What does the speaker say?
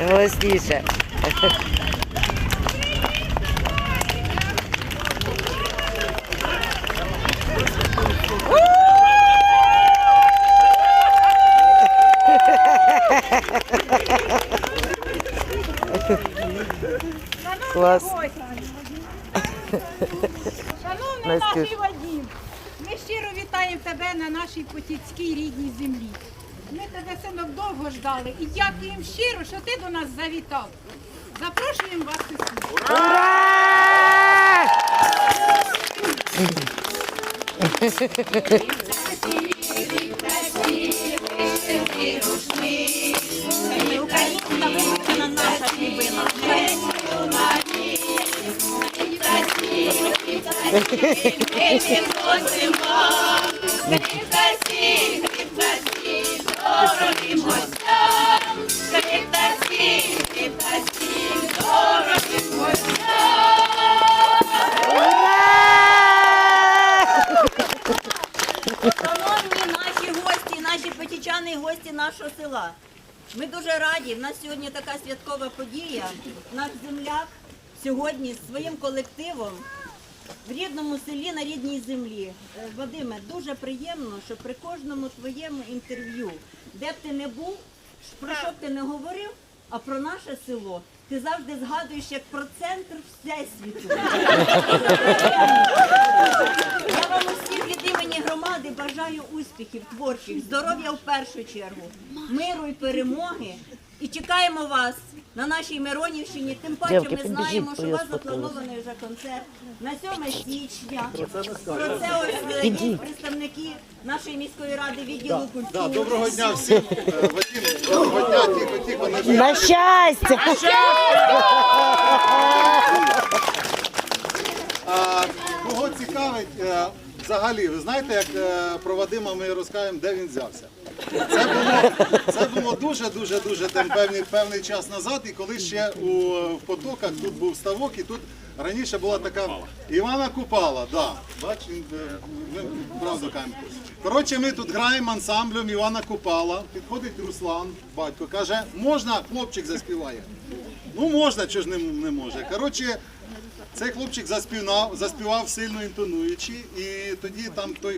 Голосніше. Клас. Шановний наш Вадим, ми щиро вітаємо тебе на нашій потіцькій рідній землі. Ми тебе синок довго ждали і дякуємо щиро, що ти до нас завітав. Запрошуємо вас усіх. Ура! Українська Шановні наші гості, наші потічани і гості нашого села. Ми дуже раді. В нас сьогодні така святкова подія. Наш земляк сьогодні з своїм колективом в рідному селі на рідній землі. Е, Вадиме, дуже приємно, що при кожному твоєму інтерв'ю, де б ти не був, про що б ти не говорив, а про наше село. Ти завжди згадуєш як про центр всесвіту. Я вам усім від імені громади бажаю успіхів, творчих, здоров'я в першу чергу, миру і перемоги. І чекаємо вас на нашій Миронівщині. Тим паче ми знаємо, що у вас запланований вже концерт на 7 січня. Про це ось е, представники нашої міської ради відділу культури. Да, доброго дня всім. Е, Вадим, доброго дня, тихо, тихо, не На щастя! Кого цікавить е, взагалі, ви знаєте, як е, про Вадима ми розкажемо, де він взявся? Це було, це було дуже, дуже, дуже там певний, певний час назад, і коли ще у, в потоках тут був ставок, і тут раніше була така Івана Купала, да. Бач, він, е, ми правду кажемо. Коротше, ми тут граємо ансамблем Івана Купала. Підходить Руслан, батько, каже, можна, хлопчик заспіває. Ну можна, чого ж не, не може. Коротше, цей хлопчик заспівав, заспівав сильно інтонуючи, і тоді там той